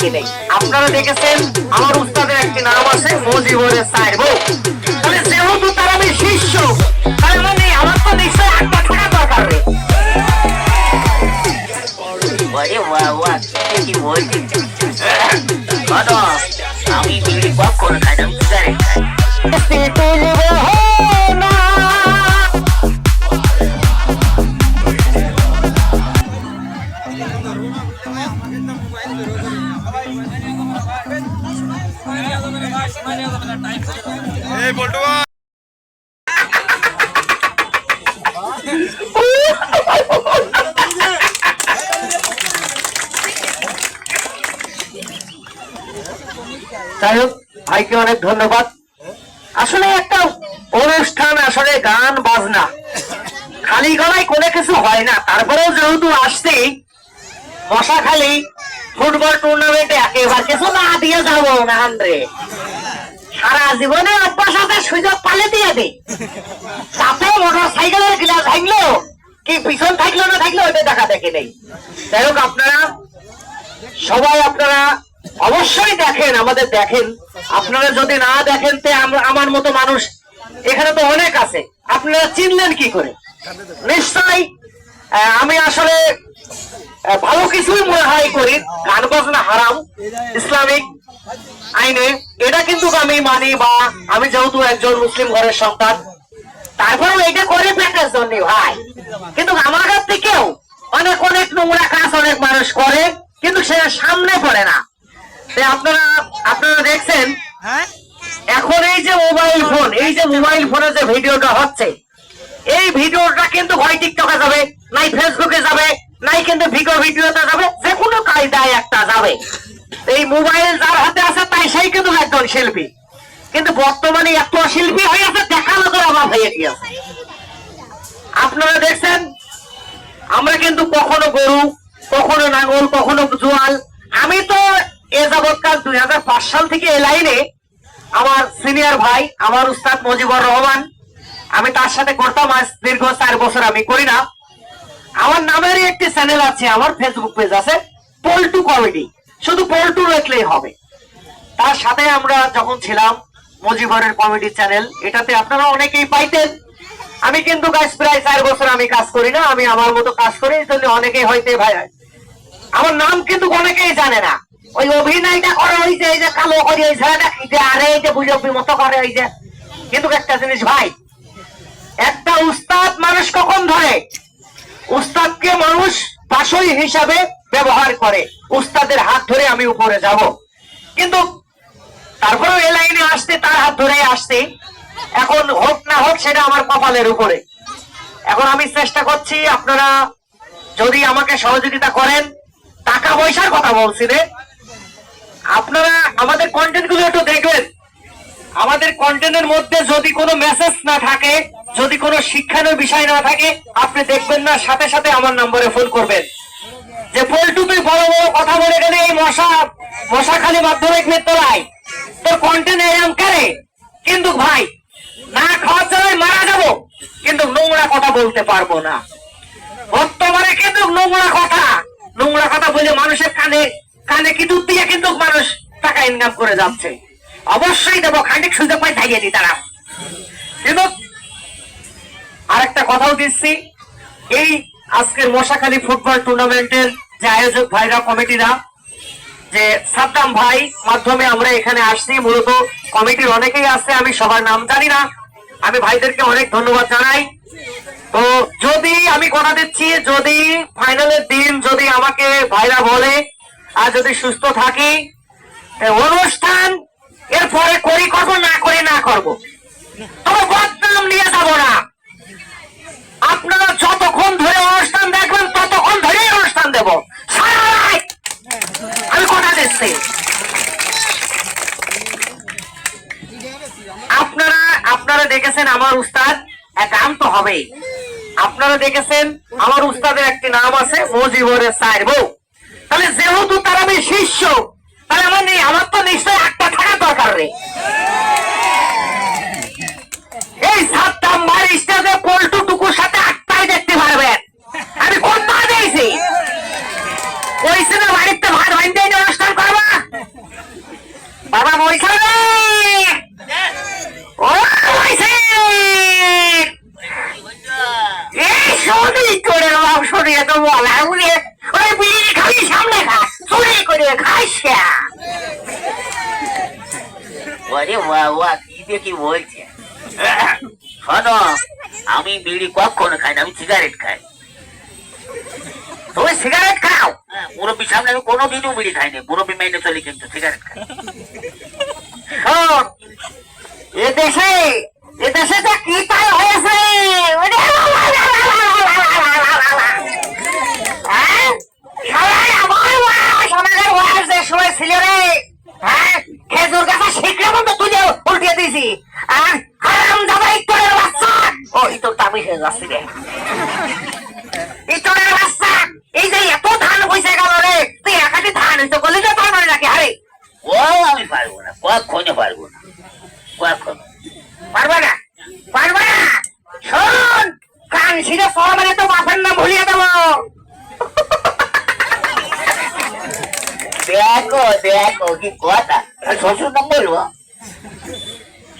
আপনারা দেখেছেন আমার উস্তাদের একটি নাম আছে মজিবরের সাহেব। তাহলে যেহেতু তার আমি শিষ্য তার মানে আমার তো নিশ্চয়ই পাঁচ টাকা দরকার আমি বিড়ি কখন খাই না যাই হোক, ভাইকে অনেক ধন্যবাদ। আসলে একটা অনুষ্ঠান, আসলে গান, বাজনা। খালি গলায় কোনো কিছু হয় না। তারপরেও যেহেতু আসছি, মশা খালি ফুটবল টুর্নামেন্টে একেবারে কিছু না দিয়ে যাব না রে সারা জীবনে অভ্যাস আছে সুযোগ পালে দিয়ে দে। তাতে মোটর সাইকেলের গ্লাস থাকল কি পিছন থাকল না থাকল ওইটা দেখা দেখে নেই। যাই হোক, আপনারা সবাই আপনারা অবশ্যই দেখেন আমাদের দেখেন। আপনারা যদি না দেখেন তে আমার মতো মানুষ। এখানে তো অনেক আছে। আপনারা চিনলেন কি করে? নিশ্চয়ই আহ, আমি আসলে ভালো কিছুই মনে হয় করি। গান বাজনা হারাম ইসলামিক আইনে। এটা কিন্তু আমি মানি বা আমি যেহেতু একজন মুসলিম ঘরের সন্তান তারপরেও এটা করে পেটার জন্য ভাই। কিন্তু আমার কাছ থেকেও অনেক অনেক নোংরা কাজ অনেক মানুষ করে কিন্তু সেটা সামনে পড়ে না। আপনারা আপনারা দেখছেন? এখন এই যে মোবাইল ফোন এই যে মোবাইল ফোনে যে ভিডিওটা হচ্ছে এই ভিডিওটা কিন্তু হয় টিকটকে যাবে নাই ফেসবুকে যাবে নাই কিন্তু ভিডিও ভিডিওতে যাবে যে কোনো কায়দায় একটা যাবে। এই মোবাইল যার হাতে আছে তাই সেই কিন্তু একজন শিল্পী। কিন্তু বর্তমানে এত শিল্পী হয়ে আছে দেখানো তো অভাব হয়ে গিয়েছে আপনারা দেখছেন? আমরা কিন্তু কখনো গরু কখনো নাঙ্গল কখনো জোয়াল। আমি তো এ যাবৎকাল দুই হাজার পাঁচ সাল থেকে এ লাইনে আমার সিনিয়র ভাই, আমার উস্তাদ মজিবুর রহমান, আমি তার সাথে করতাম দীর্ঘ চার বছর আমি করি না। আমার নামেরই একটি চ্যানেল আছে, আমার ফেসবুক পেজ আছে, পল্টু কমেডি শুধু পল্টু হবে। তার সাথে আমরা যখন ছিলাম মজিবরের কমেডি চ্যানেল এটাতে আপনারা অনেকেই পাইতেন। আমি কিন্তু প্রায় চার বছর আমি কাজ করি না, আমি আমার মতো কাজ করি, এই অনেকেই ভাই আমার নাম কিন্তু অনেকেই জানে না। ওই অভিনয়টা করে যে, এই যে কালো করে ওই ছেলেটা কি আরে, এই যে বুঝবি মতো করে, ওই যে। কিন্তু একটা জিনিস ভাই, একটা উস্তাদ মানুষ কখন ধরে? উস্তাদকে মানুষ পাশই হিসাবে ব্যবহার করে। উস্তাদের হাত ধরে আমি উপরে যাব। কিন্তু তারপরেও এ লাইনে আসতে তার হাত ধরে আসতে এখন হোক না হোক, সেটা আমার কপালের উপরে। এখন আমি চেষ্টা করছি, আপনারা যদি আমাকে সহযোগিতা করেন, টাকা পয়সার কথা বলছি রে। আপনারা আমাদের কন্টেন্টগুলো একটু দেখবেন। আমাদের কন্টেন্টের মধ্যে যদি কোনো মেসেজ না থাকে, যদি কোনো শিক্ষানোর বিষয় না থাকে, আপনি দেখবেন না, সাথে সাথে আমার নম্বরে ফোন করবেন। যে পল্টু বড় বড় কথা বলে গেলে এই মশা মশা খালি মাধ্যমিক বিদ্যালয়। তোর কন্টেন্ট এরম করে? কিন্তু ভাই, না খাওয়ার জন্য মারা যাব। কিন্তু নোংরা কথা বলতে পারব না। বর্তমানে কিন্তু নোংরা কথা। নোংরা কথা বলে মানুষের কানে কানে কিন্তু দিয়ে কিন্তু মানুষ টাকা ইনকাম করে যাচ্ছে? অবশ্যই দেবো, খানিক সুযোগ পাই থাইয়ে দি তারা কিন্তু আরেকটা কথাও দিচ্ছি। এই আজকের মশাখালী ফুটবল টুর্নামেন্টের যে আয়োজক ভাইরা, কমিটিরা, যে সাদ্দাম ভাই মাধ্যমে আমরা এখানে আসছি, মূলত কমিটির অনেকেই আছে, আমি সবার নাম জানি না। আমি ভাইদেরকে অনেক ধন্যবাদ জানাই। তো যদি আমি কথা দিচ্ছি, যদি ফাইনালের দিন যদি আমাকে ভাইরা বলে আর যদি সুস্থ থাকি অনুষ্ঠান এরপরে করি করব, না করি না করব। তবে বদনাম নিয়ে যাব না। আপনারা যতক্ষণ ধরে অনুষ্ঠান দেখবেন, ততক্ষণ ধরে অনুষ্ঠান দেব। আমি কথা দিচ্ছি। আপনারা আপনারা দেখেছেন আমার উস্তাদ? এক গান তো হবেই। আপনারা দেখেছেন আমার উস্তাদের একটি নাম আছে, মজিবরের সাহেব তাহলে যেহেতু তারা আমি শিষ্য, তাহলে আমার নেই আমার তো নিশ্চয় একটা থাকা দরকার রে এই সাতটা মারিসটা যে পল্টুটুকুর সাথে আটটাই দেখতে পারবেন। আমি কোন পা দিয়েছি? ওই সিনে বাড়িতে ভাত ভাইন দিয়ে অনুষ্ঠান করবা? বাবা বলছিলাম ও এই সবই করে বাপ শরীরে তো বলা ওরে বাবা কি দেখি বলছে? শোনো আমি বিড়ি কখনো খাই না আমি সিগারেট খাই। তুমি সিগারেট খাও? হ্যাঁ, মুরব্বী সামনে আমি কোনোদিনও বিড়ি খাইনি মুরব্বী মেনে চলি কিন্তু সিগারেট খাই। শোন এ দেশে এ দেশে যা কি তাই হয়েছে ওরে বাবা, বাবা, বাবা, বাবা, বাবা, বাবা। হ্যাঁ? সবাই আমার মা- সমাজের বয়স যে সময় ছিল রে হ্যাঁ খেজুর গাছা শিখলে মতো তুলে উল্টিয়ে দিয়েছি আর হারাম দাদা ইতরের বাচ্চা ও ইতর তামি হয়ে যাচ্ছে রে ইতরের বাচ্চা এই যে এত ধান বসে গেল রে তুই একাটি ধান হইতো বলি তো তার মানে নাকি আরে ও আমি পারব না কখনো পারব না কখনো পারবে না পারবে না। শোন, কান ছিঁড়ে সব মানে তো বাপের নাম ভুলিয়ে দেবো। দেখো দেখো কি কথা। শ্বশুর নাম বলব?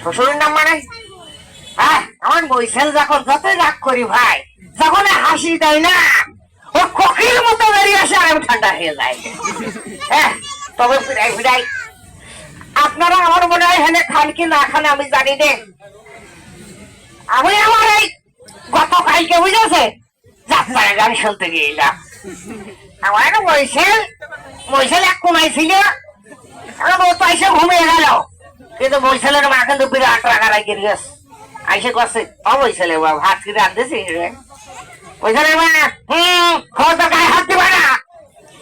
শ্বশুরের নাম মানে? হ্যাঁ আমার বৈশাল যখন যতই রাগ করি ভাই, যখন হাসি দেয় না, ও কোকির মতো বেরিয়ে আসে আর আমি ঠান্ডা হয়ে যাই। হ্যাঁ তবে ফিরাই ফিরাই। আপনারা আমার মনে হয় হেনে খান কি না খান আমি জানি নে। আমি আমার এই গতকালকে বুঝেছে? যাত্রায় গান শুনতে গিয়েছিলাম আমার বৈশাল বৈশাল এক আমার ঘুমিয়ে গেল। কিন্তু বৈশালের মা কিন্তু বিরাট রাখা রাখি আইসে করছে অবৈশালে বাবা হাত কি রাঁধতেছি রে? বৈশালের মা, হুম, খবর গায়ে হাত দিবা না।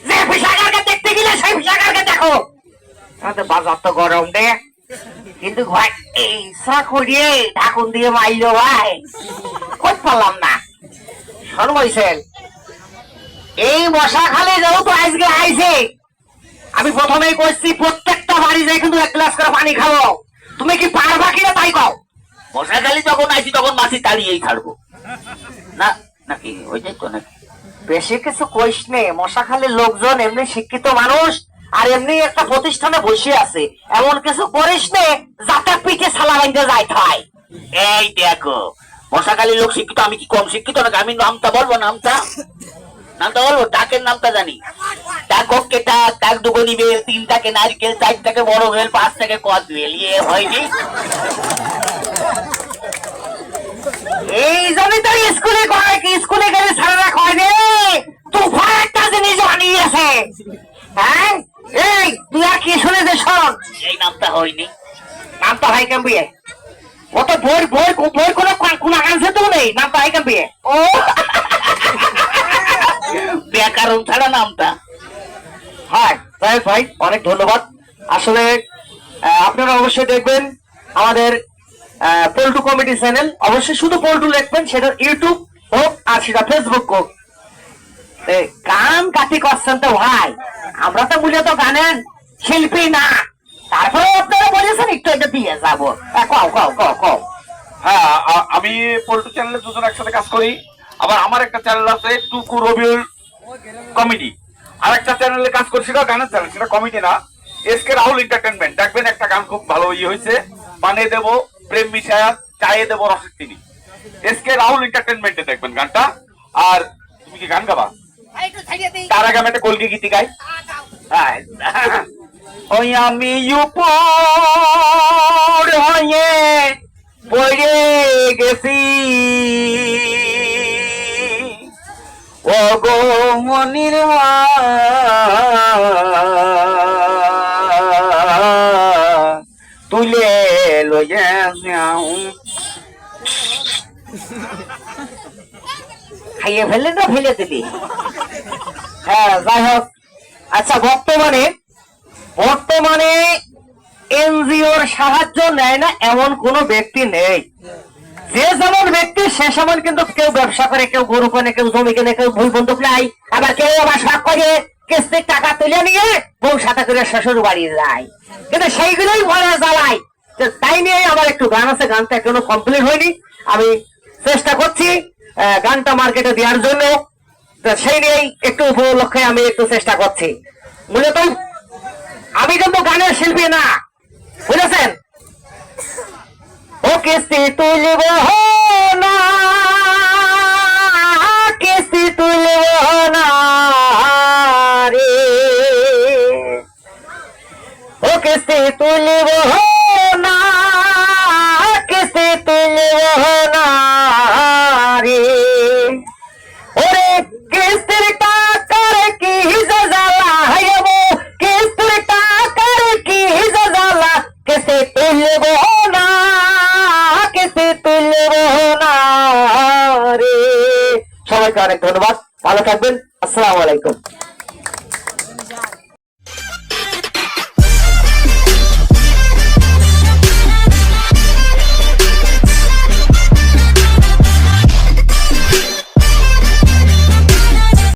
যে ফিসাগারকে দেখতে গেলে সেই ফিসাগারকে দেখো। বাজার তো গরম রে কিন্তু ভাই করিয়ে ঢাকুন দিয়ে ভাই। কই পারলাম না। শোন বৈশাল, এই মশা খালে আজকে আইছে, আমি প্রথমেই কইছি প্রত্যেকটা বাড়ি যাই কিন্তু এক গ্লাস করে পানি খাব। তুমি কি পারবা কিনা তাই কও। মশাখালি যখন আইছি, তখন মাছি তাড়িয়েই ছাড়বো না, নাকি? ওইটাই তো নাকি। বেশি কিছু কইস নে মশাখালীর লোকজন এমনি শিক্ষিত মানুষ আর এমনি একটা প্রতিষ্ঠানে বসে আছে। এমন কিছু করিস নে যাতে পিঠে সালা বাইন্দে যাইতে হয়। এই দেখো মশাখালী লোক শিক্ষিত আমি কি কম শিক্ষিত নাকি? আমি নামটা বলব নামটা? নামটা বলব? ডাকের নামটা জানি। ডাক তিনটাকে নারকেল চারটাকে বড় বেল পাঁচটাকে কদ বেল। ইয়ে হয়নি? এই জন্যই তো স্কুলে করে কি? স্কুলে গেলে সারা হয় রে তুফান একটা জিনিস বানিয়েছে। হ্যাঁ? এই তুই আর কি শুনেছে শোন। এই নামটা হয়নি। নামটা হাই ক্যাম্পিয়ে ও তো বই বই বই কোনো কোন আনছে তো নেই নামটা হাই ক্যাম্পিয়ে ও। ব্যাকরণ ছাড়া নামটা। হ্যাঁ তাই ভাই অনেক ধন্যবাদ। আসলে আপনারা অবশ্যই দেখবেন আমাদের পল্টু কমেডি চ্যানেল। অবশ্যই শুধু পল্টু লিখবেন সেটা ইউটিউব হোক আর সেটা ফেসবুক হোক। গান কাটি করছেন তো ভাই। আমরা তো মূলত গানের শিল্পী না। তারপরে আপনারা বলেছেন, একটু এটা দিয়ে যাব। কও কও কও কও। হ্যাঁ আমি পল্টু চ্যানেলে দুজন একসাথে কাজ করি। আবার আমার একটা চ্যানেল আছে, টুকু রবিউল কমেডি। আর একটা চ্যানেলে কাজ করছি সেটা গানের চ্যানেল, সেটা কমেডি না। এস কে রাহুল এন্টারটেনমেন্ট দেখবেন একটা গান খুব ভালো ইয়ে হয়েছে। বানিয়ে দেবো, প্রেম মিশায়া, চাইয়ে দেবো রসের তিনি। এস কে রাহুল এন্টারটেনমেন্টে দেখবেন গানটা। আর তুমি কি গান গাবা? তার আগে আমি একটা কলকি গীতি গাই। ওই আমি উপর হয়ে গেছি। ও গো মনির মা। তুলে লয়ে খাইয়ে ফেললে না ফেলে দিলি? হ্যাঁ যাই হোক। আচ্ছা বর্তমানে বর্তমানে এনজিওর সাহায্য নেয় না এমন কোনো ব্যক্তি নেই। যে যেমন ব্যক্তি, সে সমান কিন্তু কেউ ব্যবসা করে, কেউ গরু কেনে, কেউ জমি কেনে, কেউ ভুল বন্দুক নাই আবার কেউ আবার শখ করে কিস্তির টাকা তুলে নিয়ে বউ সাথে করে শ্বশুর বাড়ি যায়। কিন্তু সেইগুলোই ভরা জ্বালায়। তাই নিয়ে আমার একটু গান আছে, গানটা এখনও কমপ্লিট হয়নি। আমি চেষ্টা করছি গানটা মার্কেটে দেওয়ার জন্য। তো সেই নিয়েই একটু উপলক্ষে আমি একটু চেষ্টা করছি। মূলত, আমি কিন্তু গানের শিল্পী না। বুঝেছেন? ও কিস্তি তুলব না, কিস্তি তুলব না রে। ও কিস্তি তুলব সবাইকে অনেক ধন্যবাদ। ভালো থাকবেন। আসসালামু আলাইকুম।